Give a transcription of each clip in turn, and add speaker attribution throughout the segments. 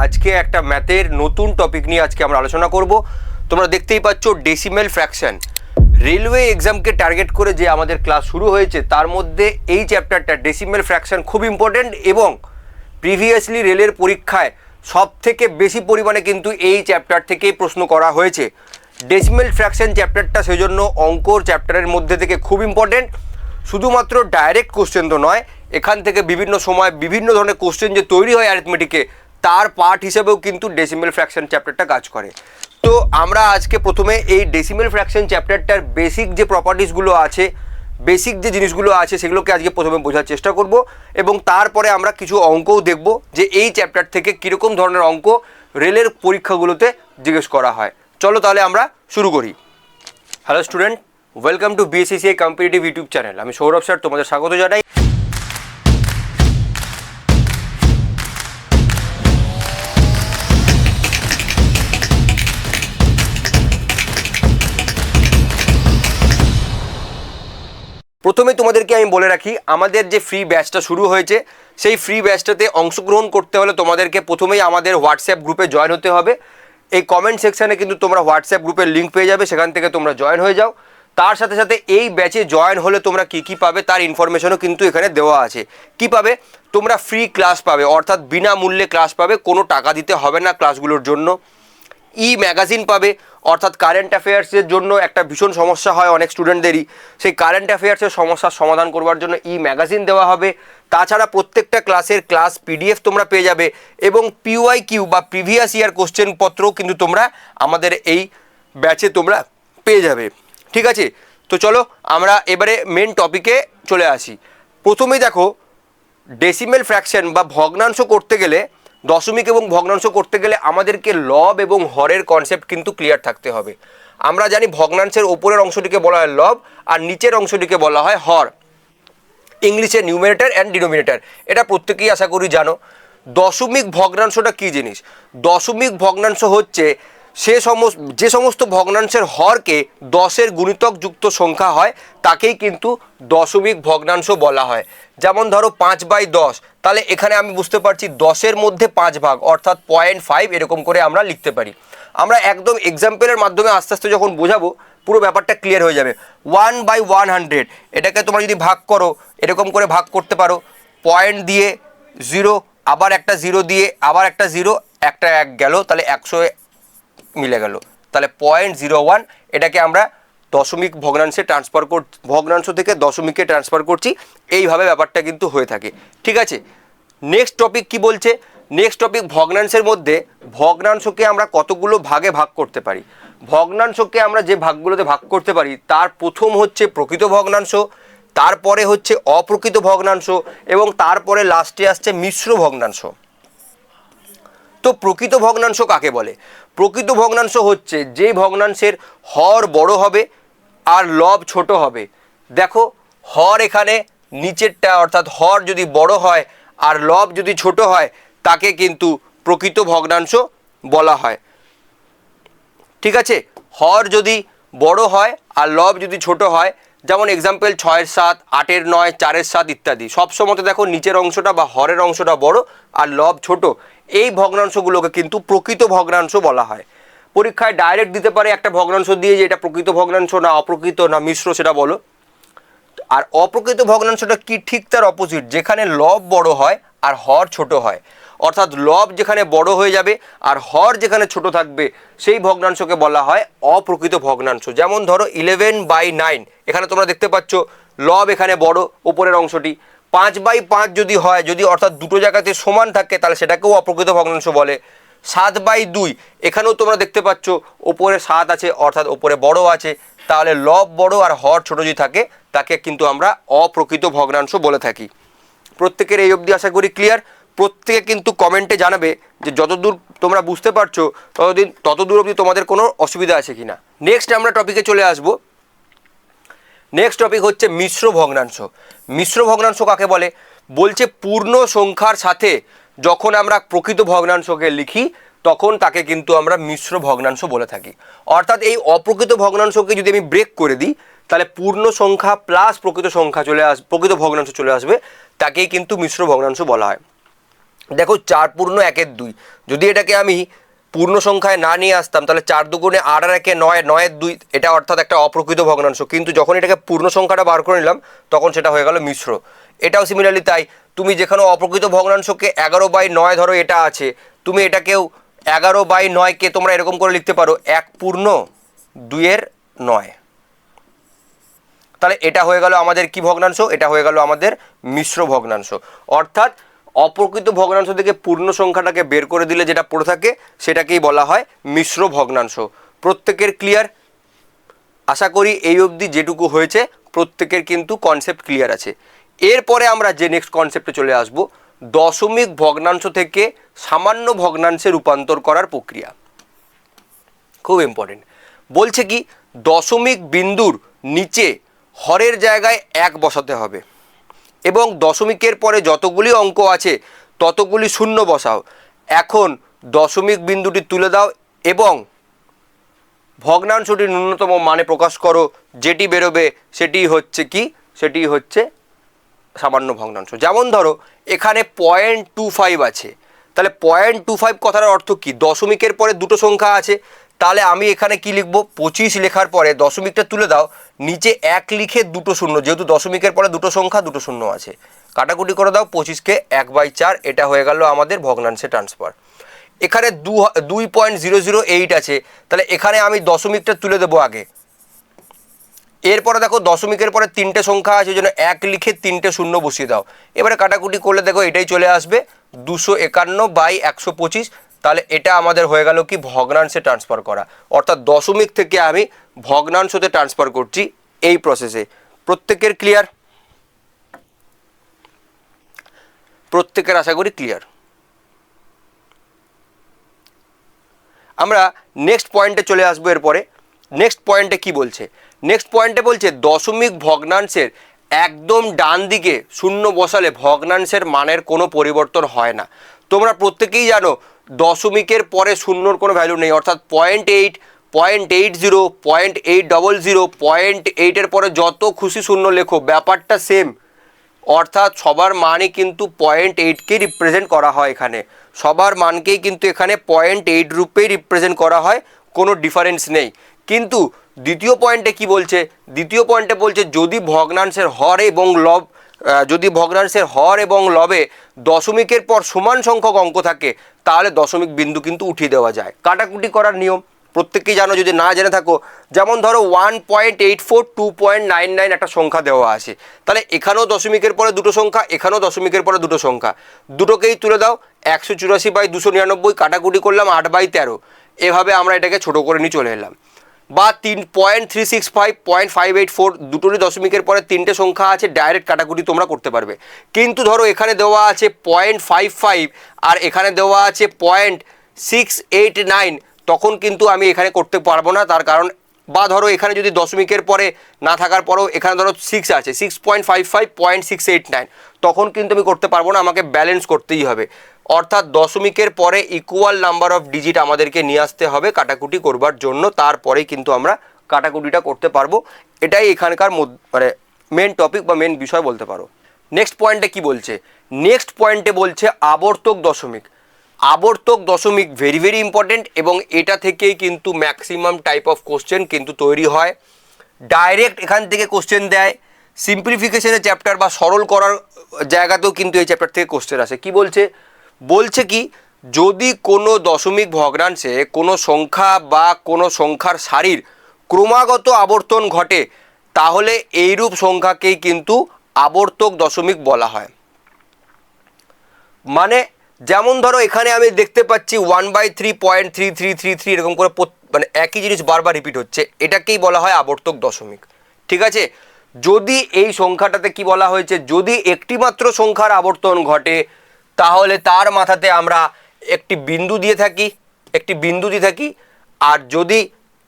Speaker 1: আজকে একটা ম্যাথের নতুন টপিক নিয়ে আজকে আমরা আলোচনা করব। তোমরা দেখতেই পাচ্ছ ডেসিমেল ফ্র্যাকশন রেলওয়ে এক্সামকে টার্গেট করে যে আমাদের ক্লাস শুরু হয়েছে, তার মধ্যে এই চ্যাপ্টারটা ডেসিমেল ফ্র্যাকশন খুব ইম্পর্টেন্ট এবং প্রিভিয়াসলি রেলের পরীক্ষায় সব থেকে বেশি পরিমাণে কিন্তু এই চ্যাপ্টার থেকেই প্রশ্ন করা হয়েছে। ডেসিমেল ফ্র্যাকশন চ্যাপ্টারটা সেই জন্য অঙ্কর চ্যাপ্টারের মধ্যে থেকে খুব ইম্পর্টেন্ট শুধুমাত্র ডাইরেক্ট কোশ্চেন তো নয়, এখান থেকে বিভিন্ন সময় বিভিন্ন ধরনের কোশ্চেন যে তৈরি হয় অ্যারিথমেটিকে তার পার্ট হিসেবেও কিন্তু ডেসিমেল ফ্র্যাকশন চ্যাপ্টারটা কাজ করে। তো আমরা আজকে প্রথমে এই ডেসিমেল ফ্র্যাকশন চ্যাপ্টারটার বেসিক যে প্রপার্টিসগুলো আছে বেসিক যে জিনিসগুলো আছে সেগুলোকে আজকে প্রথমে বোঝার চেষ্টা করব এবং তারপরে আমরা কিছু অঙ্কও দেখব যে এই চ্যাপ্টার থেকে কীরকম ধরনের অঙ্ক রেলের পরীক্ষাগুলোতে জিজ্ঞেস করা হয়। চলো তাহলে আমরা শুরু করি। Hello student welcome to BSCCI competitive YouTube channel আমি সৌরভ স্যার, তোমাদের স্বাগত জানাই। প্রথমে তোমাদেরকে আমি বলে রাখি, আমাদের যে ফ্রি ব্যাচটা শুরু হয়েছে, সেই ফ্রি ব্যাচটাতে অংশগ্রহণ করতে হলে তোমাদেরকে প্রথমেই আমাদের হোয়াটসঅ্যাপ গ্রুপে জয়েন হতে হবে। এই কমেন্ট সেকশানে কিন্তু তোমরা হোয়াটসঅ্যাপ গ্রুপের লিঙ্ক পেয়ে যাবে, সেখান থেকে তোমরা জয়েন হয়ে যাও। তার সাথে সাথে এই ব্যাচে জয়েন হলে তোমরা কি কি পাবে তার ইনফরমেশনও কিন্তু এখানে দেওয়া আছে। কি পাবে? তোমরা ফ্রি ক্লাস পাবে, অর্থাৎ বিনামূল্যে ক্লাস পাবে, কোনো টাকা দিতে হবে না ক্লাসগুলোর জন্য। ই ম্যাগাজিন পাবে অর্থাৎ কারেন্ট অ্যাফেয়ার্সের জন্য একটা ভীষণ সমস্যা হয় অনেক স্টুডেন্টদেরই সেই কারেন্ট অ্যাফেয়ার্সের সমস্যার সমাধান করবার জন্য ই ম্যাগাজিন দেওয়া হবে। তাছাড়া প্রত্যেকটা ক্লাসের ক্লাস পিডিএফ তোমরা পেয়ে যাবে এবং পিওয়াই কিউ বা প্রিভিয়াস ইয়ার কোশ্চেন পত্রও কিন্তু তোমরা আমাদের এই ব্যাচে তোমরা পেয়ে যাবে। ঠিক আছে? তো চলো আমরা এবারে মেন টপিকে চলে আসি। প্রথমে দেখো ডেসিমেল ফ্র্যাকশন বা ভগ্নাংশ করতে গেলে দশমিক এবং ভগ্নাংশ করতে গেলে আমাদেরকে লব এবং হরের কনসেপ্ট কিন্তু ক্লিয়ার থাকতে হবে। আমরা জানি ভগ্নাংশের ওপরের অংশটিকে বলা হয় লব, আর নিচের অংশটিকে বলা হয় হর। ইংলিশে নিউমিনেটার অ্যান্ড ডিনোমিনেটার এটা প্রত্যেকেই আশা করি জানো। দশমিক ভগ্নাংশটা কী জিনিস? দশমিক ভগ্নাংশ হচ্ছে সে সমস্ত, যে সমস্ত ভগ্নাংশের হরকে দশের গুণিতক যুক্ত সংখ্যা হয়, তাকেই কিন্তু দশমিক ভগ্নাংশ বলা হয়। যেমন ধরো পাঁচ বাই দশ, তাহলে এখানে আমি বুঝতে পারছি দশের মধ্যে পাঁচ ভাগ, অর্থাৎ পয়েন্ট ফাইভ এরকম করে আমরা লিখতে পারি। আমরা একদম এক্সাম্পলের মাধ্যমে আস্তে আস্তে যখন বোঝাবো, পুরো ব্যাপারটা ক্লিয়ার হয়ে যাবে। ওয়ান বাই ওয়ান হান্ড্রেড এটাকে তোমরা যদি ভাগ করো, এরকম করে ভাগ করতে পারো। পয়েন্ট দিয়ে জিরো আবার একটা জিরো দিয়ে, আবার একটা জিরো একটা এক গেল, তাহলে একশো মিলে গেল। তাহলে পয়েন্ট জিরো ওয়ান এটাকে আমরা দশমিক ভগ্নাংশে ট্রান্সফার কর ভগ্নাংশ থেকে দশমিকে ট্রান্সফার করছি। এইভাবে ব্যাপারটা কিন্তু হয়ে থাকে। ঠিক আছে? নেক্সট টপিক কি বলছে? নেক্সট টপিক ভগ্নাংশের মধ্যে ভগ্নাংশকে আমরা কতগুলো ভাগে ভাগ করতে পারি? ভগ্নাংশকে আমরা যে ভাগগুলোতে ভাগ করতে পারি, তার প্রথম হচ্ছে প্রকৃত ভগ্নাংশ, তারপরে হচ্ছে অপ্রকৃত ভগ্নাংশ, এবং তারপরে লাস্টে আসছে মিশ্র ভগ্নাংশ। তো প্রকৃত ভগ্নাংশ কাকে বলে? প্রকৃত ভগ্নাংশ হচ্ছে যে ভগ্নাংশের হর বড় হবে আর লব ছোট হবে। দেখো, হর এখানে নিচেরটা অর্থাৎ হর যদি বড় হয় আর লব যদি ছোট হয়, তাকে কিন্তু প্রকৃত ভগ্নাংশ বলা হয়। ঠিক আছে? হর যদি বড় হয় আর লব যদি ছোট হয়, যেমন এক্সাম্পল ছয়ের সাত, আটের নয়, চারের সাত ইত্যাদি। সব সময়তে দেখো নিচের অংশটা বা হরের অংশটা বড় আর লব ছোট। এই ভগ্নাংশগুলোকে কিন্তু প্রকৃত ভগ্নাংশ বলা হয়। পরীক্ষায় ডাইরেক্ট দিতে পারে একটা ভগ্নাংশ দিয়ে যে এটা প্রকৃত ভগ্নাংশ না অপ্রকৃত না মিশ্র সেটা বলো। আর অপ্রকৃত ভগ্নাংশটা কি ঠিক তার অপোজিট যেখানে লব বড় হয় আর হর ছোট হয়। অর্থাৎ লব যেখানে বড় হয়ে যাবে আর হর যেখানে ছোট থাকবে, সেই ভগ্নাংশকে বলা হয় অপ্রকৃত ভগ্নাংশ। যেমন ধরো ইলেভেন বাই নাইন এখানে তোমরা দেখতে পাচ্ছ, লব এখানে বড়, উপরের অংশটি। পাঁচ বাই পাঁচ যদি হয়, যদি অর্থাৎ দুটো জায়গাতে সমান থাকে, তাহলে সেটাকেও অপ্রকৃত ভগ্নাংশ বলে। সাত বাই দুই, এখানেও তোমরা দেখতে পাচ্ছ, ওপরে সাত আছে, অর্থাৎ ওপরে বড় আছে। তাহলে লব বড় আর হর ছোট যদি থাকে, তাকে কিন্তু আমরা অপ্রকৃত ভগ্নাংশ বলে থাকি। প্রত্যেকের এই অবধি আশা করি ক্লিয়ার প্রত্যেকে কিন্তু কমেন্টে জানাবে যে যতদূর তোমরা বুঝতে পারছ, ততদিন ততদূর অবধি তোমাদের কোনো অসুবিধা আছে কি না নেক্সট আমরা টপিকে চলে আসব। নেক্সট টপিক হচ্ছে মিশ্র ভগ্নাংশ। মিশ্র ভগ্নাংশ কাকে বলে? বলছে পূর্ণ সংখ্যার সাথে যখন আমরা প্রকৃত ভগ্নাংশকে লিখি, তখন তাকে কিন্তু আমরা মিশ্র ভগ্নাংশ বলে থাকি। অর্থাৎ এই অপ্রকৃত ভগ্নাংশকে যদি আমি ব্রেক করে দিই, তাহলে পূর্ণ সংখ্যা প্লাস প্রকৃত সংখ্যা চলে আস প্রকৃত ভগ্নাংশ চলে আসবে, তাকেই কিন্তু মিশ্র ভগ্নাংশ বলা হয়। দেখো, চার পূর্ণ একের দুই। যদি এটাকে আমি পূর্ণ সংখ্যায় না নিয়ে আসতাম, তাহলে চার দুগুণে আট আর একে নয় নয়ের দুই, এটা অর্থাৎ একটা অপ্রকৃত ভগ্নাংশ। কিন্তু যখন এটাকে পূর্ণ সংখ্যাটা বার করে নিলাম, তখন সেটা হয়ে গেল মিশ্র। এটাও সিমিলারলি তাই। তুমি যেখানে অপ্রকৃত ভগ্নাংশকে এগারো বাই নয় ধরো, এটা আছে। তুমি এটাকেও এগারো বাই নয়কে তোমরা এরকম করে লিখতে পারো, এক পূর্ণ দুইয়ের নয়। তাহলে এটা হয়ে গেল আমাদের কি ভগ্নাংশ? এটা হয়ে গেল আমাদের মিশ্র ভগ্নাংশ। অর্থাৎ অপ্রকৃত ভগ্নাংশ থেকে পূর্ণ সংখ্যাটাকে বের করে দিলে যেটা পড়ে থাকে, সেটাকেই বলা হয় মিশ্র ভগ্নাংশ। প্রত্যেকের ক্লিয়ার আশা করি এই অবধি যেটুকু হয়েছে, প্রত্যেকের কিন্তু কনসেপ্ট ক্লিয়ার আছে। এরপরে আমরা যে নেক্সট কনসেপ্টে চলে আসব, দশমিক ভগ্নাংশ থেকে সামান্য ভগ্নাংশে রূপান্তর করার প্রক্রিয়া। খুব ইম্পর্টেন্ট বলছে কি, দশমিক বিন্দুর নিচে হরের জায়গায় এক বসাতে হবে। এবং দশমিকের পরে যতগুলি অঙ্ক আছে, ততগুলি শূন্য বসাও। এখন দশমিক বিন্দুটি তুলে দাও এবং ভগ্নাংশটি ন্যূনতম মানে প্রকাশ করো। যেটি বেরোবে সেটি হচ্ছে কি? সেটি হচ্ছে সামান্য ভগ্নাংশ। যেমন ধরো, এখানে পয়েন্ট টু ফাইভ আছে। তাহলে পয়েন্ট টু ফাইভ কথার অর্থ কি? দশমিকের পরে দুটো সংখ্যা আছে। তাহলে আমি এখানে কি লিখব? পঁচিশ লেখার পরে দশমিকটা তুলে দাও। নিচে এক লিখে দুটো শূন্য, যেহেতু দশমিকের পরে দুটো সংখ্যা, দুটো শূন্য আছে। কাটাকুটি করে দাও, পঁচিশকে এক বাই চার, এটা হয়ে গেল আমাদের ভগ্নাংশে ট্রান্সফার এখানে দু দুই পয়েন্ট জিরো জিরো এইট আছে, তাহলে এখানে আমি দশমিকটা তুলে দেবো আগে। এরপরে দেখো, দশমিকের পরে তিনটে সংখ্যা আছে জন্য এক লিখে তিনটে শূন্য বসিয়ে দাও। এবারে কাটাকুটি করলে দেখো, এটাই চলে আসবে, দুশো একান্ন বাই একশো পঁচিশ তাহলে এটা আমাদের হয়ে গেল কি ভগ্নাংশে ট্রান্সফার করা। অর্থাৎ দশমিক থেকে আমি ভগ্নাংশতে ট্রান্সফার করছি এই প্রসেসে প্রত্যেকের ক্লিয়ার প্রত্যেকের আশা করি ক্লিয়ার আমরা নেক্সট পয়েন্টে চলে আসব এরপরে। নেক্সট পয়েন্টে কি বলছে? নেক্সট পয়েন্টে বলছে দশমিক ভগ্নাংশের একদম ডান দিকে শূন্য বসালে ভগ্নাংশের মানের কোনো পরিবর্তন হয় না। তোমরা প্রত্যেকেই জানো, দশমিকের পরে শূন্যর কোনো ভ্যালু নেই। অর্থাৎ point eight point eight zero point eight double zero point এইটের পরে যত খুশি শূন্য লেখো, ব্যাপারটা সেম অর্থাৎ সবার মানই কিন্তু পয়েন্ট এইটকে রিপ্রেজেন্ট করা হয় এখানে। সবার মানকেই কিন্তু এখানে পয়েন্ট এইট রূপেই রিপ্রেজেন্ট করা হয়, কোনো ডিফারেন্স নেই। কিন্তু দ্বিতীয় পয়েন্টে কি বলছে? দ্বিতীয় পয়েন্টে বলছে, যদি ভগ্নাংশের হর এবং লব যদি ভগ্নাংশের হর এবং লবে দশমিকের পর সমান সংখ্যক অঙ্ক থাকে, তাহলে দশমিক বিন্দু কিন্তু উঠিয়ে দেওয়া যায়। কাটাকুটি করার নিয়ম। প্রত্যেকেই জানো, যদি না জেনে থাকো, যেমন ধরো one point eight four two point nine nine একটা সংখ্যা দেওয়া আছে। তাহলে এখানেও দশমিকের পরে দুটো সংখ্যা, এখানেও দশমিকের পরে দুটো সংখ্যা। দুটোকেই তুলে দাও, একশো চুরাশি বাই দুশো নিরানব্বই, কাটাকুটি করলাম আট বাই তেরো। এভাবে আমরা এটাকে ছোটো করে নিয়ে চলে এলাম। বা তিন point three six five point five eight four দুটোরই দশমিকের পরে তিনটে সংখ্যা আছে ডাইরেক্ট কাটাকুটি তোমরা করতে পারবে। কিন্তু ধরো এখানে দেওয়া আছে পয়েন্ট ফাইভ ফাইভ আর এখানে দেওয়া আছে পয়েন্ট সিক্স এইট নাইন তখন কিন্তু আমি এখানে করতে পারব না, তার কারণ বা ধরো এখানে যদি দশমিকের পরে না থাকার পরেও এখানে ধরো সিক্স আছে six point five five point six eight nine তখন কিন্তু আমি করতে পারব না, আমাকে ব্যালেন্স করতেই হবে। অর্থাৎ দশমিকের পরে ইকুয়াল নাম্বার অফ ডিজিট আমাদেরকে নিয়ে আসতে হবে কাটাকুটি করবার জন্য। তারপরেই কিন্তু আমরা কাটাকুটিটা করতে পারব। এটাই এখানকার মানে মেন টপিক বা মেন বিষয় বলতে পারো। নেক্সট পয়েন্টে কি বলছে? নেক্সট পয়েন্টে বলছে আবর্তক দশমিক। আবর্তক দশমিক ভেরি ভেরি ইম্পর্টেন্ট এবং এটা থেকেই কিন্তু ম্যাক্সিমাম টাইপ অফ কোশ্চেন কিন্তু তৈরি হয়। ডাইরেক্ট এখান থেকে কোশ্চেন দেয়। সিম্পলিফিকেশনের চ্যাপ্টার বা সরল করার জায়গাতেও কিন্তু এই চ্যাপ্টার থেকে কোশ্চেন আসে। কি বলছে? বলছে কি, যদি কোনো দশমিক ভগ্নাংশে কোনো সংখ্যা বা কোনো সংখ্যার সারির ক্রমাগত আবর্তন ঘটে, তাহলে এইরূপ সংখ্যাকেই কিন্তু আবর্তক দশমিক বলা হয়। মানে যেমন ধরো এখানে আমি দেখতে পাচ্ছি one by three point three three three three এরকম করে মানে একই জিনিস বারবার রিপিট হচ্ছে, এটাকেই বলা হয় আবর্তক দশমিক। ঠিক আছে? যদি এই সংখ্যাটাতে কি বলা হয়েছে, যদি একটি মাত্র সংখ্যার আবর্তন ঘটে তাহলে তার মাথাতে আমরা একটি বিন্দু দিয়ে থাকি, একটি বিন্দু দিয়ে থাকি, আর যদি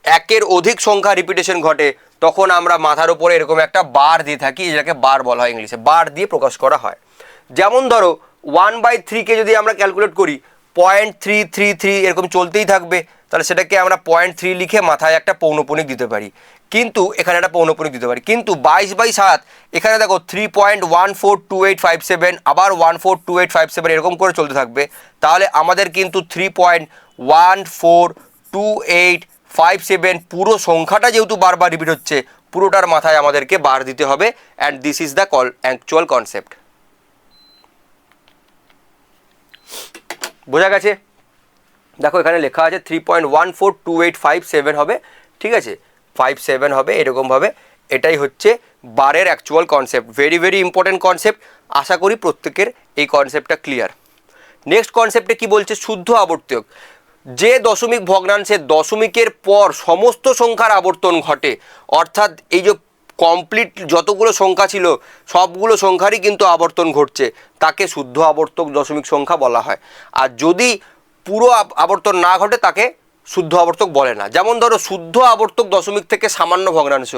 Speaker 1: একের অধিক সংখ্যা রিপিটেশন ঘটে, তখন আমরা মাথার উপরে এরকম একটা বার দিয়ে থাকি, যেটাকে বার বলা হয় ইংলিশে, বার দিয়ে প্রকাশ করা হয়। যেমন ধরো ওয়ান বাই থ্রিকে যদি আমরা ক্যালকুলেট করি পয়েন্ট থ্রি থ্রি থ্রি এরকম চলতেই থাকবে, তাহলে সেটাকে আমরা পয়েন্ট থ্রি লিখে মাথায় একটা পৌনপণিক দিতে পারি। কিন্তু এখানে একটা পৌনপণিক দিতে পারি। কিন্তু বাইশ বাই সাত, এখানে দেখো three point one four two eight five seven আবার one four two eight five seven এরকম করে চলতে থাকবে। তাহলে আমাদের কিন্তু three point one four two eight five seven পুরো সংখ্যাটা যেহেতু বারবার রিপিট হচ্ছে, পুরোটার মাথায় আমাদেরকে বার দিতে হবে। And this is the call actual concept বোঝা গেছে? দেখো এখানে লেখা আছে three point one four two eight five seven হবে। ঠিক আছে? ফাইভ সেভেন হবে এরকমভাবে এটাই হচ্ছে বারের actual concept very very important concept আশা করি প্রত্যেকের এই কনসেপ্টটা ক্লিয়ার নেক্সট কনসেপ্টে কি বলছে? শুদ্ধ আবর্তক। যে দশমিক ভগ্নাংশের দশমিকের পর সমস্ত সংখ্যার আবর্তন ঘটে, অর্থাৎ এই যে কমপ্লিট যতগুলো সংখ্যা ছিল, সবগুলো সংখ্যারই কিন্তু আবর্তন ঘটছে। তাকে শুদ্ধ আবর্তক দশমিক সংখ্যা বলা হয়। আর যদি পুরো আব- আবর্তন না ঘটে, তাকে শুদ্ধ আবর্তক বলে না। যেমন ধরো শুদ্ধ আবর্তক দশমিক থেকে সামান্য ভগ্নাংশ।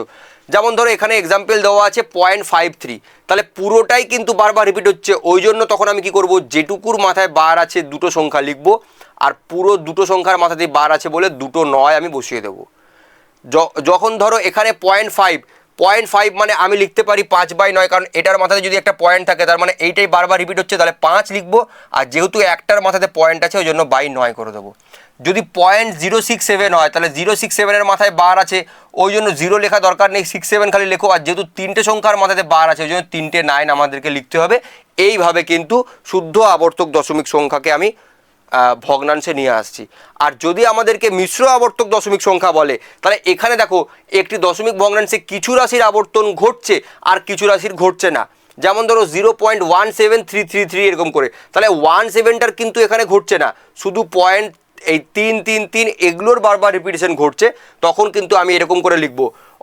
Speaker 1: যেমন ধরো এখানে এক্সাম্পল দেওয়া আছে পয়েন্ট ফাইভ থ্রি তাহলে পুরোটাই কিন্তু বারবার রিপিট হচ্ছে। ওই জন্য তখন আমি কি করব? যেটুকুর মাথায় বার আছে দুটো সংখ্যা লিখব আর পুরো দুটো সংখ্যার মাথাতে বার আছে বলে দুটো নয় আমি বসিয়ে দেবো। যখন ধরো এখানে পয়েন্ট ফাইভ পয়েন্ট ফাইভ মানে আমি লিখতে পারি পাঁচ বাই নয়, কারণ এটার মাথাতে যদি একটা পয়েন্ট থাকে, তার মানে এইটাই বারবার রিপিট হচ্ছে, তাহলে পাঁচ লিখব। আর যেহেতু একটার মাথাতে পয়েন্ট আছে, ওই জন্য বাই নয় করে দেবো। যদি পয়েন্ট জিরো সিক্স সেভেন হয়, তাহলে জিরো সিক্স সেভেনের মাথায় বার আছে। ওই জন্য জিরো লেখা দরকার নেই সিক্স সেভেন খালি লেখো। আর যেহেতু তিনটে সংখ্যার মাথাতে বার আছে, ওই জন্য তিনটে নাইন আমাদেরকে লিখতে হবে। এইভাবে কিন্তু শুদ্ধ আবর্তক দশমিক সংখ্যাকে আমি ভগ্নাংশে নিয়ে আসছি। আর যদি আমাদেরকে মিশ্র আবর্তক দশমিক সংখ্যা বলে, তাহলে এখানে দেখো, একটি দশমিক ভগ্নাংশে কিছু রাশির আবর্তন ঘটছে, আর কিছু রাশির ঘটছে না। যেমন ধরো zero point one seven three three three এরকম করে। তাহলে ওয়ান সেভেনটার কিন্তু এখানে ঘটছে না। শুধু পয়েন্ট এই তিন তিন তিন এগুলোর বারবার রিপিটেশন ঘটছে, তখন কিন্তু আমি এরকম করে লিখব।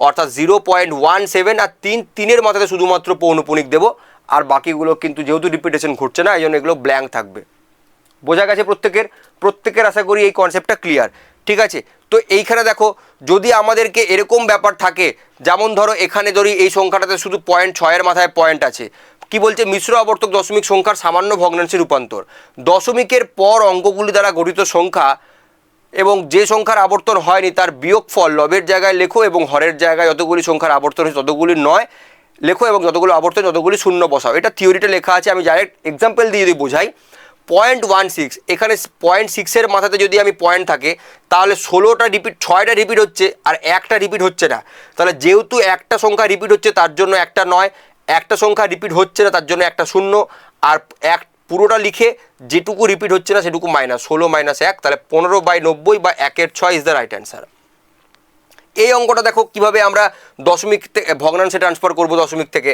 Speaker 1: অর্থাৎ জিরো পয়েন্ট ওয়ান সেভেন আর তিন, তিনের মাথাতে শুধুমাত্র পৌনপুনিক দেবো, আর বাকিগুলো কিন্তু যেহেতু রিপিটেশন ঘটছে না এই জন্য এগুলো ব্ল্যাঙ্ক থাকবে। বোঝা গেছে প্রত্যেকের? প্রত্যেকের আশা করি এই কনসেপ্টটা ক্লিয়ার ঠিক আছে? তো এইখানে দেখো, যদি আমাদেরকে এরকম ব্যাপার থাকে, যেমন ধরো এখানে ধরি এই সংখ্যাটাতে শুধু পয়েন্ট ছয়ের মাথায় পয়েন্ট আছে কি বলছে? মিশ্র আবর্তক দশমিক সংখ্যার সামান্য ভগ্নাংশে রূপান্তর। দশমিকের পর অঙ্কগুলি দ্বারা গঠিত সংখ্যা এবং যে সংখ্যার আবর্তন হয়নি তার বিয়োগফল লবের জায়গায় লেখো এবং হরের জায়গায় যতগুলি সংখ্যার আবর্তন হয়েছে ততগুলি নয়, লেখো এবং যতগুলো আবর্তন ততগুলি শূন্য বসাও। এটা থিওরিটা লেখা আছে, আমি ডাইরেক্ট এক্সাম্পল দিয়ে যদি বোঝাই। পয়েন্ট ওয়ান সিক্স এখানে পয়েন্ট সিক্সের মাথাতে যদি আমি পয়েন্ট থাকে, তাহলে ষোলোটা রিপিট ছয়টা রিপিট হচ্ছে আর একটা রিপিট হচ্ছে না। তাহলে যেহেতু একটা সংখ্যা রিপিট হচ্ছে, তার জন্য একটা নয়। একটা সংখ্যা রিপিট হচ্ছে না, তার জন্য একটা শূন্য, আর এক পুরোটা লিখে যেটুকু রিপিট হচ্ছে না, সেটুকু মাইনাস ষোলো মাইনাস এক, তাহলে পনেরো বাই নব্বই বা একের ছয় ইজ দ্য রাইট অ্যান্সার এই অঙ্কটা দেখো কীভাবে আমরা দশমিক থেকে ভগ্নাংশে ট্রান্সফার করব দশমিক থেকে।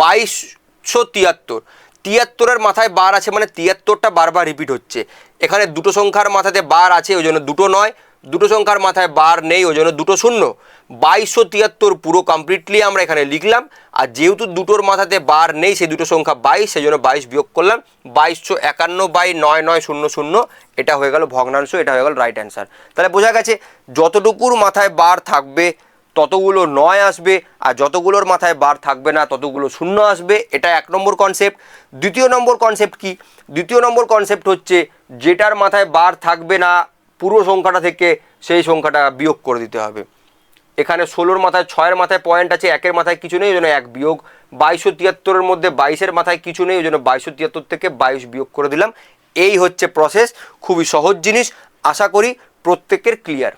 Speaker 1: বাইশশো তিয়াত্তর। তিয়াত্তরের মাথায় বার আছে মানে তিয়াত্তরটা বারবার রিপিট হচ্ছে। এখানে দুটো সংখ্যার মাথাতে বার আছে, ওই জন্য দুটো নয়। দুটো সংখ্যার মাথায় বার নেই, ওই জন্য দুটো শূন্য। বাইশশো তিয়াত্তর পুরো কমপ্লিটলি আমরা এখানে লিখলাম। আর যেহেতু দুটোর মাথাতে বার নেই, সেই দুটো সংখ্যা বাইশ, সেই জন্য বাইশ বিয়োগ করলাম। বাইশশো একান্ন বাই নয় নয় শূন্য শূন্য, এটা হয়ে গেল ভগ্নাংশ, এটা হয়ে গেল রাইট অ্যান্সার তাহলে বোঝা গেছে, যতটুকুর মাথায় বার থাকবে, ততগুলো নয় আসবে, আর যতগুলোর মাথায় বার থাকবে না, ততগুলো শূন্য আসবে। এটা এক নম্বর কনসেপ্ট দ্বিতীয় নম্বর কনসেপ্ট কি? দ্বিতীয় নম্বর কনসেপ্ট হচ্ছে, যেটার মাথায় বার থাকবে না পুরো সংখ্যাটা থেকে সেই সংখ্যাটা বিয়োগ করে দিতে হবে। এখানে ষোলোর মাথায় ছয়ের মাথায় পয়েন্ট আছে, একের মাথায় কিছু নেই ওই জন্য এক বিয়োগ। বাইশশো তিয়াত্তরের মধ্যে বাইশের মাথায় কিছু নেই ওই জন্য বাইশশো তিয়াত্তর থেকে বাইশ বিয়োগ করে দিলাম। এই হচ্ছে প্রসেস খুবই সহজ জিনিস, আশা করি প্রত্যেকের ক্লিয়ার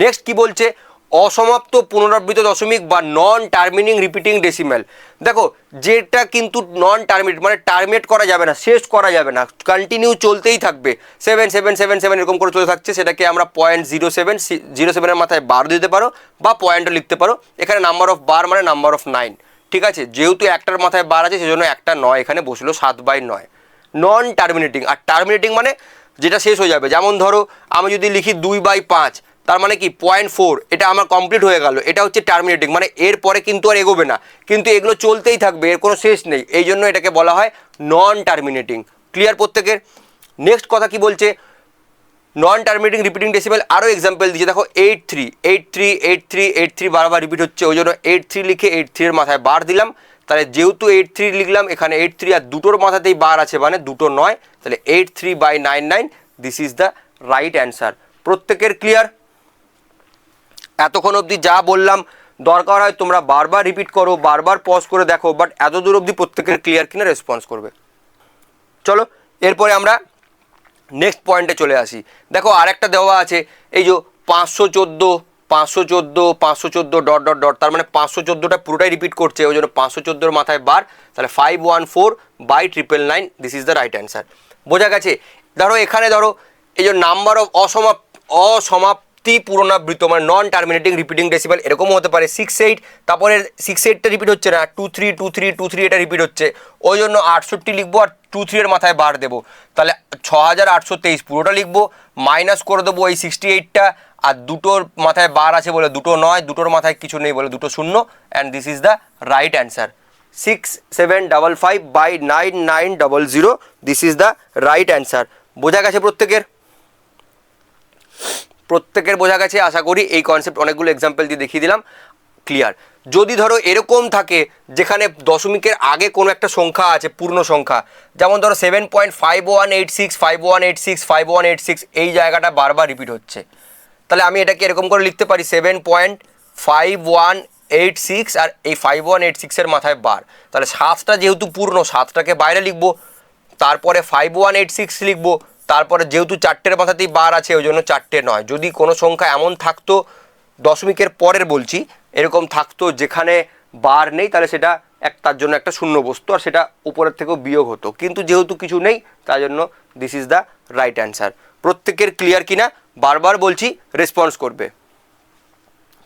Speaker 1: নেক্সট কি বলছে? অসমাপ্ত পুনরাবৃত্ত দশমিক বা নন টার্মিনিং রিপিটিং ডেসিমেল দেখো, যেটা কিন্তু নন টার্মিনেট মানে টার্মিনেট করা যাবে না, শেষ করা যাবে না কন্টিনিউ চলতেই থাকবে। সেভেন সেভেন সেভেন সেভেন এরকম করে চলে থাকছে, সেটাকে আমরা পয়েন্ট জিরো সেভেন জিরো সেভেনের মাথায় বার দিতে পারো বা পয়েন্টও লিখতে পারো। এখানে নাম্বার অফ বার মানে নাম্বার অফ নাইন ঠিক আছে? যেহেতু একটার মাথায় বার আছে, সেজন্য একটা নয় এখানে বসল সাত বাই নয়। নন টার্মিনেটিং আর টার্মিনেটিং মানে যেটা শেষ হয়ে যাবে। যেমন ধরো, আমি যদি লিখি দুই বাই পাঁচ তার মানে কি? পয়েন্ট ফোর এটা আমার কমপ্লিট হয়ে গেল। এটা হচ্ছে টার্মিনেটিং মানে এর পরে কিন্তু আর এগোবে না। কিন্তু এগুলো চলতেই থাকবে, এর কোনো শেষ নেই। এই জন্য এটাকে বলা হয় নন টার্মিনেটিং ক্লিয়ার প্রত্যেকের? নেক্সট কথা কি বলছে? নন টার্মিনেটিং রিপিটিং ডেসিমেল আরও এক্সাম্পল দিচ্ছে। দেখো eight three eight three eight three eight three বারবার রিপিট হচ্ছে। ওই জন্য এইট থ্রি লিখে এইট থ্রির মাথায় বার দিলাম। তাহলে যেহেতু এইট থ্রি লিখলাম, এখানে এইট থ্রি আর দুটোর মাথাতেই বার আছে মানে দুটো নয়, তাহলে eight three by nine nine this is the right answer প্রত্যেকের ক্লিয়ার এতক্ষণ অবধি যা বললাম, দরকার হয় তোমরা বারবার রিপিট করো, বারবার পজ করে দেখো বাট এত দূর অবধি প্রত্যেকের ক্লিয়ার কিনা রেসপন্স করবে। চলো, এরপরে আমরা নেক্সট পয়েন্টে চলে আসি। দেখো, আরেকটা দেওয়া আছে, এই যে পাঁচশো চোদ্দ পাঁচশো চোদ্দ পাঁচশো চোদ্দ ডট ডট ডট তার মানে পাঁচশো চোদ্দোটা পুরোটাই রিপিট করছে, ওই জন্য পাঁচশো চোদ্দোর মাথায় বার তাহলে five one four by triple nine this is the right answer বোঝা গেছে? ধরো, এখানে ধরো, এই যে নাম্বার অফ অসমাপ অসমাপ্তি পুনরাবৃত্ত মানে নন টার্মিনেটিং রিপিটিং ডেসিমাল এরকমও হতে পারে সিক্স এইট তারপরে সিক্স এইটটা রিপিট হচ্ছে না two three two three two three এটা রিপিট হচ্ছে, ওই জন্য আটষট্টি লিখব আর টু থ্রি এর মাথায় বার দেবো, তাহলে ছ হাজার আটশো তেইশ পুরোটা লিখব মাইনাস করে দেবো এই সিক্সটি এইটটা আর দুটোর মাথায় বার আছে বলে দুটো নয়, দুটোর মাথায় কিছু নেই বলে দুটো শূন্য and this is the right answer six seven double five by nine nine double zero this is the right answer বোঝা গেছে প্রত্যেকের? প্রত্যেকের বোঝা গেছে, আশা করি এই কনসেপ্ট অনেকগুলো এক্সাম্পল দিয়ে দেখিয়ে দিলাম। ক্লিয়ার যদি ধরো এরকম থাকে, যেখানে দশমিকের আগে কোনো একটা সংখ্যা আছে, পূর্ণ সংখ্যা, যেমন ধরো seven point five one eight six five one eight six five one eight six এই জায়গাটা বারবার রিপিট হচ্ছে। তাহলে আমি এটাকে এরকম করে লিখতে পারি seven point five one eight six আর এই ফাইভ ওয়ান এইট সিক্সের মাথায় বার তাহলে সাতটা যেহেতু পূর্ণ, সাতটাকে বাইরে লিখব, তারপরে ফাইভ ওয়ান এইট সিক্স লিখব তারপরে যেহেতু চারটের মাথাতেই বার আছে, ওই জন্য চারটে নয়। যদি কোনো সংখ্যা এমন থাকতো, দশমিকের পরের বলছি, এরকম থাকতো যেখানে বার নেই, তাহলে সেটা এক, তার জন্য একটা শূন্য বস্তু, আর সেটা উপরের থেকেও বিয়োগ হতো। কিন্তু যেহেতু কিছু নেই, তার জন্য this is the right answer প্রত্যেকের ক্লিয়ার কিনা? বারবার বলছি রেসপন্স করবে।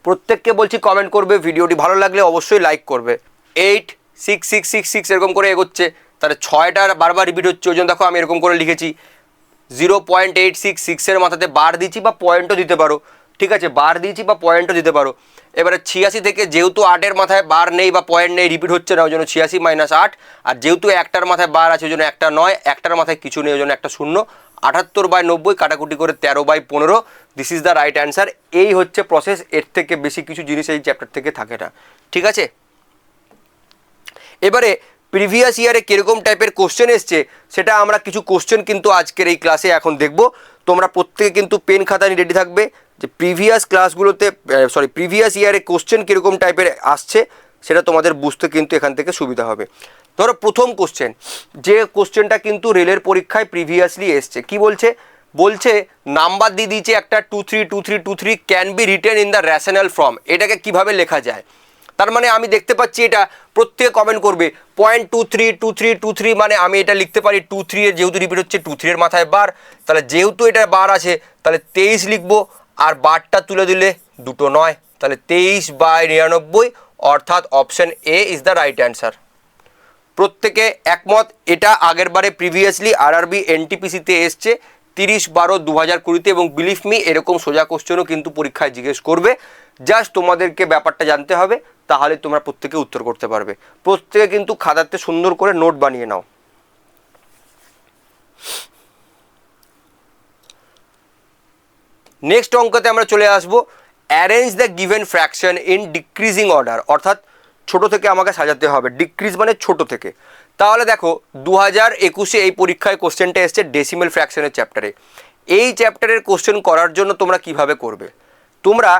Speaker 1: প্রত্যেককে বলছি কমেন্ট করবে, ভিডিওটি ভালো লাগলে অবশ্যই লাইক করবে। Eight six six six six এরকম করে এগোচ্ছে। তাহলে ছয়টার বারবার রিপিট হচ্ছে, ওই জন্য দেখো আমি এরকম করে লিখেছি। জিরো পয়েন্ট এইট সিক্স সিক্সের মাথাতে বার দিচ্ছি বা পয়েন্টও দিতে পারো। ঠিক আছে বার দিয়েছি বা পয়েন্টও দিতে পারো। এবারে ছিয়াশি থেকে যেহেতু আটের মাথায় বার নেই বা পয়েন্ট নেই রিপিট হচ্ছে না, ওই জন্য ছিয়াশি মাইনাস আট। আর যেহেতু একটার মাথায় বার আছে, ওই জন্য একটা নয়, একটার মাথায় কিছু নেই, ওই জন্য একটা শূন্য। আটাত্তর বাই নব্বই, কাটাকুটি করে তেরো বাই পনেরো। This is the right answer এই হচ্ছে প্রসেস এর থেকে বেশি কিছু জিনিস এই চ্যাপ্টার থেকে থাকে না। ঠিক আছে? এবারে প্রিভিয়াস ইয়ারে কীরকম টাইপের কোশ্চেন এসছে, সেটা আমরা কিছু কোশ্চেন কিন্তু আজকের এই ক্লাসে এখন দেখব। তোমরা প্রত্যেকে কিন্তু পেন খাতা নিয়ে রেডি থাকবে যে প্রিভিয়াস ক্লাসগুলোতে সরি প্রিভিয়াস ইয়ারে কোশ্চেন কীরকম টাইপের আসছে, সেটা তোমাদের বুঝতে কিন্তু এখান থেকে সুবিধা হবে। ধরো প্রথম কোশ্চেন যে কোশ্চেনটা কিন্তু রেলের পরীক্ষায় প্রিভিয়াসলি এসছে। কি বলছে? বলছে, নাম্বার দিয়ে দিয়েছে একটা two three two three two three can be written in the rational form এটাকে কীভাবে লেখা যায়? তার মানে আমি দেখতে পাচ্ছি এটা প্রত্যেকে কমেন্ট করবে। Point two three two three two three মানে আমি এটা লিখতে পারি। টু থ্রি এর যেহেতু রিপিট হচ্ছে টু থ্রি এর মাথায় বার তাহলে যেহেতু এটা বার আছে, তাহলে তেইশ লিখব আর বারটা তুলে দিলে দুটো নয়। তাহলে তেইশ বাই নিরানব্বই, অর্থাৎ option A is the right answer প্রত্যেকে একমত, এটা আগের বারে প্রিভিয়াসলি আরআরবি এনটিপিসিতে এসছে, তিরিশ বারো দু হাজার কুড়িতে এবং বিলিফ মি এরকম সোজা কোশ্চেনও কিন্তু পরীক্ষায় জিজ্ঞেস করবে। জাস্ট তোমাদেরকে ব্যাপারটা জানতে হবে। তাহলে তোমরা প্রত্যেকে উত্তর করতে পারবে। প্রত্যেকে কিন্তু খাতাতে সুন্দর করে নোট বানিয়ে নাও। নেক্সট অঙ্কতে আমরা চলে আসব। Arrange the given fraction in decreasing order অর্থাৎ ছোট থেকে আমাকে সাজাতে হবে। ডিক্রিজ মানে ছোট থেকে। তাহলে দেখো দু হাজার একুশে এই পরীক্ষায় কোশ্চেনটা এসছে ডেসিমেল ফ্র্যাকশনের চ্যাপ্টারে এই চ্যাপ্টারের কোশ্চেন করার জন্য তোমরা কীভাবে করবে? তোমরা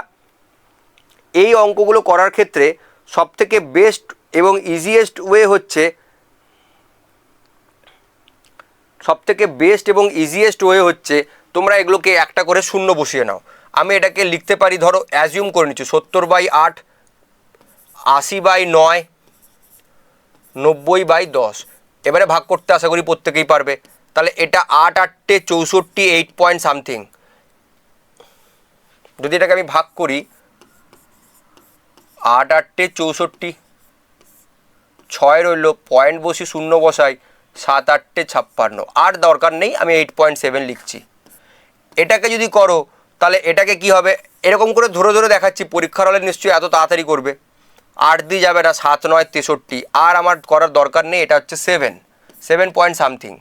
Speaker 1: এই অঙ্কগুলো করার ক্ষেত্রে সবথেকে বেস্ট এবং ইজিয়েস্ট ওয়ে হচ্ছে সবথেকে বেস্ট এবং ইজিয়েস্ট ওয়ে হচ্ছে তোমরা এগুলোকে একটা করে শূন্য বসিয়ে নাও। আমি এটাকে লিখতে পারি, ধরো অ্যাজিউম করে নিচ্ছি, সত্তর বাই আট, আশি বাই নয়, নব্বই বাই দশ। এবারে ভাগ করতে আশা করি প্রত্যেকেই পারবে। তাহলে এটা আট আটটে চৌষট্টি এইট পয়েন্ট সামথিং যদি এটাকে আমি ভাগ করি আট আটটে চৌষট্টি। ছয় রইল পয়েন্ট বসি শূন্য বসাই সাত আটটে ছাপ্পান্ন। আর দরকার নেই, আমি এইট পয়েন্ট সেভেন লিখছি। এটাকে যদি করো, তাহলে এটাকে কি হবে? এরকম করে ধরে ধরে দেখাচ্ছি, পরীক্ষার হলে নিশ্চয়ই এত তাড়াতাড়ি করবে। আট দিয়ে যাবে না সাত, নয়, তেষট্টি। আর আমার করার দরকার নেই, এটা হচ্ছে সেভেন সেভেন পয়েন্ট সামথিং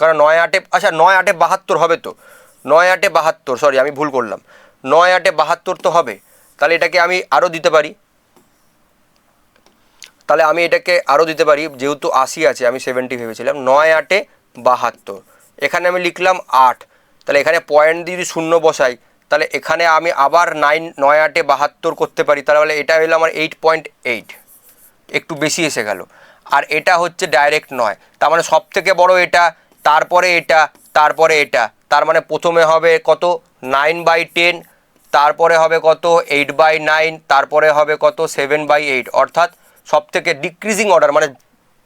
Speaker 1: কারণ নয় আটে আচ্ছা নয় আটে বাহাত্তর হবে তো? নয় আটে বাহাত্তর সরি আমি ভুল করলাম। নয় আটে বাহাত্তর তো হবে। তাহলে এটাকে আমি আরও দিতে পারি। তাহলে আমি এটাকে আরও দিতে পারি, যেহেতু আশি আছে, আমি সেভেন্টি ভেবেছিলাম। নয় আটে বাহাত্তর। এখানে আমি লিখলাম আট। তাহলে এখানে পয়েন্ট যদি শূন্য বসাই, তাহলে এখানে আমি আবার নাইন নয় আটে বাহাত্তর করতে পারি। তাহলে এটা হলো আমার এইট পয়েন্ট এইট একটু বেশি এসে গেল। আর এটা হচ্ছে ডাইরেক্ট নয়। তার মানে সব থেকে বড় এটা, তারপরে এটা তারপরে এটা। তার মানে প্রথমে হবে কত? নাইন বাই টেন তারপরে হবে কত? এইট বাই নাইন তারপরে হবে কত? সেভেন বাই এইট অর্থাৎ সব থেকে ডিক্রিজিং অর্ডার মানে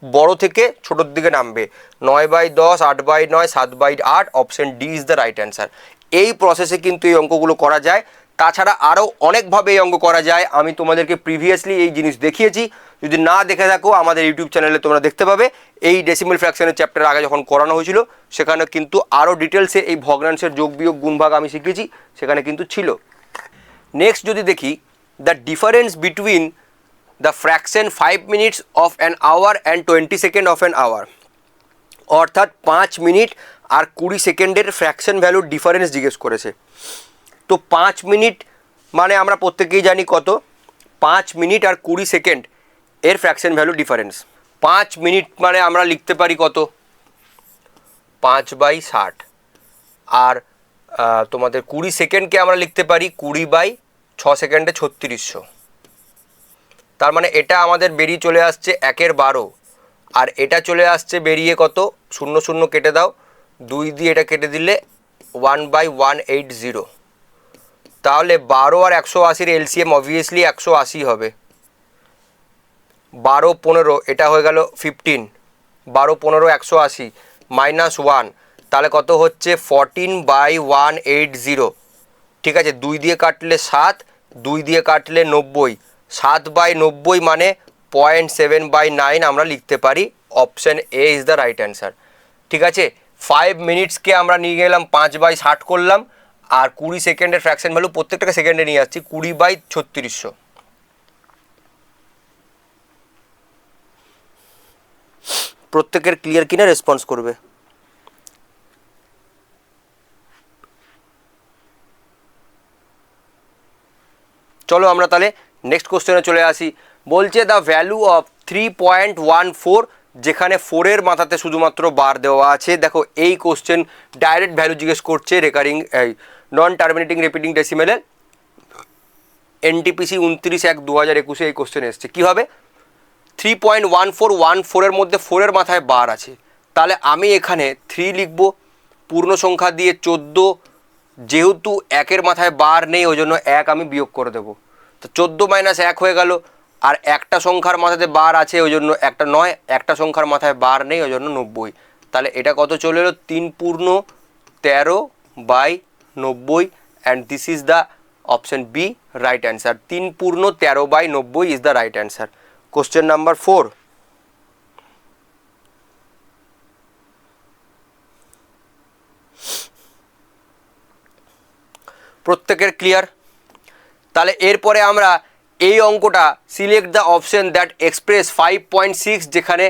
Speaker 1: বড় থেকে ছোটোর দিকে নামবে। নয় বাই দশ, আট বাই নয়, সাত বাই আট option D is the right answer এই প্রসেসে কিন্তু এই অঙ্কগুলো করা যায়। তাছাড়া আরও অনেকভাবে এই অঙ্ক করা যায়। আমি তোমাদেরকে প্রিভিয়াসলি এই জিনিস দেখিয়েছি। যদি না দেখে থাকো, আমাদের ইউটিউব চ্যানেলে তোমরা দেখতে পাবে। এই ডেসিমেল ফ্র্যাকশনের চ্যাপ্টার আগে যখন করানো হয়েছিল, সেখানে কিন্তু আরও ডিটেলসে এই ভগ্নাংশের যোগ বিয়োগ গুণভাগ আমি শিখেছি সেখানে কিন্তু ছিল। নেক্সট যদি দেখি the difference between the fraction five minutes of an hour and twenty second of an hour অর্থাৎ পাঁচ মিনিট আর কুড়ি সেকেন্ডের ফ্র্যাকশন ভ্যালুর ডিফারেন্স জিজ্ঞেস করেছে। তো পাঁচ মিনিট মানে আমরা প্রত্যেকেই জানি কত? পাঁচ মিনিট আর কুড়ি সেকেন্ড এর ফ্র্যাকশন ভ্যালু ডিফারেন্স পাঁচ মিনিট মানে আমরা লিখতে পারি কত? পাঁচ বাই ষাট। আর তোমাদের কুড়ি সেকেন্ডকে আমরা লিখতে পারি কুড়ি বাই ছ সেকেন্ডে ছত্রিশশো। তার মানে এটা আমাদের বেরিয়ে চলে আসছে একের বারো। আর এটা চলে আসছে বেরিয়ে কত? শূন্য শূন্য কেটে দাও। দুই দিয়ে এটা কেটে দিলে one by one eight zero তাহলে বারো আর একশো আশির এলসিএম অবভিয়াসলি একশো আশি হবে। বারো পনেরো, এটা হয়ে গেল ফিফটিন বারো পনেরো, একশো আশি। মাইনাস ওয়ান তাহলে কত হচ্ছে? Fourteen by one eight zero ঠিক আছে, দুই দিয়ে কাটলে সাত, দুই দিয়ে কাটলে নব্বই। সাত বাই নব্বই মানে পয়েন্ট সেভেন বাই নাইন আমরা লিখতে পারি। Option A is the right answer ঠিক আছে ফাইভ মিনিটসকে আমরা নিয়ে গেলাম, পাঁচ বাই ষাট করলাম, আর কুড়ি সেকেন্ডের ফ্র্যাকশন ভ্যালু প্রত্যেকটাকে সেকেন্ডে নিয়ে আসছি, কুড়ি বাই ছত্রিশশো। প্রত্যেকের ক্লিয়ার কিনা রেসপন্স করবে? চলো আমরা তাহলে নেক্সট কোশ্চেনে চলে আসি। বলছে the value of three point one four যেখানে ফোরের মাথাতে শুধুমাত্র বার দেওয়া আছে। দেখো এই কোশ্চেন ডাইরেক্ট ভ্যালু জিজ্ঞেস করছে রেকারিং নন টার্মিনেটিং রিপিটিং ডেসিমেলে এনটিপিসি উনত্রিশ এক দু হাজার একুশে এই কোশ্চেন এসছে। কী হবে? Three point one four one ফোরের মধ্যে ফোরের মাথায় বার আছে। তাহলে আমি এখানে থ্রি লিখব। পূর্ণ সংখ্যা দিয়ে চোদ্দ যেহেতু একের মাথায় বার নেই, ওই জন্য এক আমি বিয়োগ করে দেবো। তো চোদ্দ মাইনাস এক হয়ে গেল, আর একটা সংখ্যার মাথাতে বার আছে, ওই জন্য একটা নয়, একটা সংখ্যার মাথায় বার নেই, ওই জন্য নব্বই। তাহলে এটা কত চলে এলো? তিন পূর্ণ তেরো বাই নব্বই and this is the option B right answer তিন পূর্ণ তেরো বাই নব্বই is the right answer question number four প্রত্যেকের ক্লিয়ার তাহলে এরপরে আমরা এই অঙ্কটা select the option that express five point six যেখানে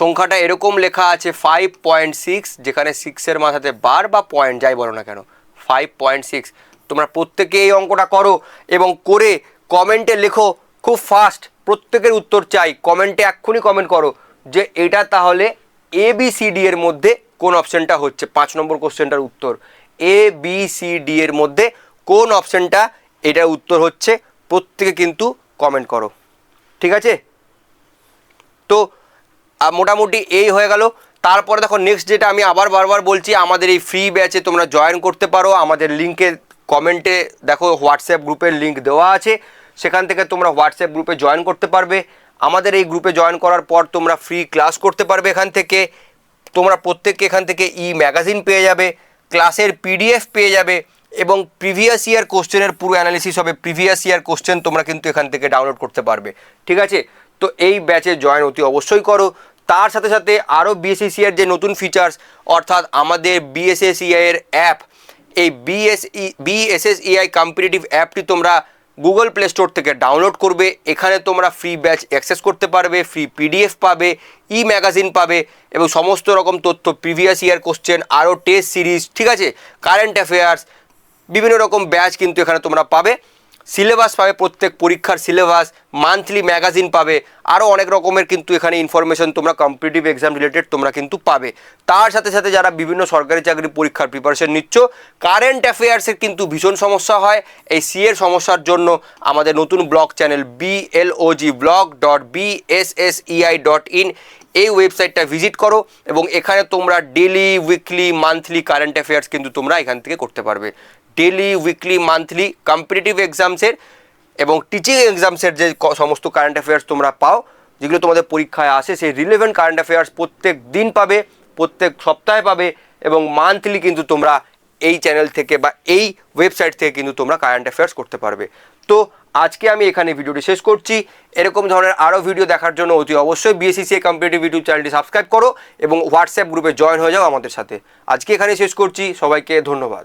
Speaker 1: সংখ্যাটা এরকম লেখা আছে ফাইভ পয়েন্ট সিক্স যেখানে সিক্সের মাথাতে বার বা পয়েন্ট যাই বলো না কেন ফাইভ পয়েন্ট সিক্স তোমরা প্রত্যেকে এই অঙ্কটা করো এবং করে কমেন্টে লেখো খুব ফাস্ট প্রত্যেকের উত্তর চাই। কমেন্টে এক্ষুনি কমেন্ট করো যে এটা তাহলে এ বি সি ডি এর মধ্যে কোন অপশনটা হচ্ছে? পাঁচ নম্বর কোশ্চেনটার উত্তর। এ বি সি ডি এর মধ্যে কোন অপশানটা, এটার উত্তর হচ্ছে প্রত্যেকে কিন্তু কমেন্ট করো। ঠিক আছে? তো মোটামুটি এই হয়ে গেল। তারপরে দেখো নেক্সট যেটা আমি আবার বারবার বলছি, আমাদের এই ফ্রি ব্যাচে তোমরা জয়েন করতে পারো। আমাদের লিঙ্কে কমেন্টে দেখো হোয়াটসঅ্যাপ গ্রুপের লিঙ্ক দেওয়া আছে। সেখান থেকে তোমরা হোয়াটসঅ্যাপ গ্রুপে জয়েন করতে পারবে। আমাদের এই গ্রুপে জয়েন করার পর তোমরা ফ্রি ক্লাস করতে পারবে এখান থেকে। তোমরা প্রত্যেককে এখান থেকে ই ম্যাগাজিন পেয়ে যাবে। ক্লাসের পিডিএফ পেয়ে যাবে। এবং প্রিভিয়াস ইয়ার কোশ্চেনের পুরো অ্যানালিসিস হবে। প্রিভিয়াস ইয়ার কোশ্চেন তোমরা কিন্তু এখান থেকে ডাউনলোড করতে পারবে। ঠিক আছে? তো এই ব্যাচে জয়েন অতি অবশ্যই করো। তার সাথে সাথে আরও বিএসএসিআর যে নতুন ফিচার্স অর্থাৎ আমাদের বিএসএসিআই এর অ্যাপ এই বিএসই বিএসএসইআই কম্পিটিটিভ অ্যাপটি তোমরা গুগল প্লে স্টোর থেকে ডাউনলোড করবে। এখানে তোমরা ফ্রি ব্যাচ অ্যাক্সেস করতে পারবে ফ্রি পিডিএফ পাবে ই ম্যাগাজিন পাবে এবং সমস্ত রকম তথ্য প্রিভিয়াস ইয়ার কোশ্চেন আরও টেস্ট সিরিজ ঠিক আছে? কারেন্ট অ্যাফেয়ার্স বিভিন্ন রকম ব্যাচ কিন্তু এখানে তোমরা পাবে। সিলেবাস পাবে প্রত্যেক পরীক্ষার সিলেবাস মান্থলি ম্যাগাজিন পাবে। আরও অনেক রকমের কিন্তু এখানে ইনফরমেশন তোমরা কম্পিটিটিভ এক্সাম রিলেটেড তোমরা কিন্তু পাবে। তার সাথে সাথে যারা বিভিন্ন সরকারি চাকরি পরীক্ষার প্রিপারেশন নিচ্ছ কারেন্ট অ্যাফেয়ার্সের কিন্তু ভীষণ সমস্যা হয়। এই সি এর সমস্যার জন্য আমাদের নতুন blog channel BLOG blog dot BSSEI dot in এই ওয়েবসাইটটা ভিজিট করো এবং এখানে তোমরা daily weekly monthly current affairs কিন্তু তোমরা এখান থেকে করতে পারবে। ডেলি উইকলি মান্থলি কম্পিটিটিভ এক্সামসের এবং টিচিং এক্সামসের যে সমস্ত কারেন্ট অ্যাফেয়ার্স তোমরা পাও, যেগুলো তোমাদের পরীক্ষায় আসে, সেই রিলেভেন্ট কারেন্ট অ্যাফেয়ার্স প্রত্যেক দিন পাবে, প্রত্যেক সপ্তাহে পাবে এবং মান্থলি কিন্তু তোমরা এই চ্যানেল থেকে বা এই ওয়েবসাইট থেকে কিন্তু তোমরা কারেন্ট অ্যাফেয়ার্স করতে পারবে। তো আজকে আমি এখানে ভিডিওটি শেষ করছি। এরকম ধরনের আরও ভিডিও দেখার জন্য অতি অবশ্যই বিএসসিসিএ কম্পিটিভ ইউটিউব চ্যানেলটি সাবস্ক্রাইব করো এবং হোয়াটসঅ্যাপ গ্রুপে জয়েন হয়ে যাও আমাদের সাথে। আজকে এখানে শেষ করছি। সবাইকে ধন্যবাদ।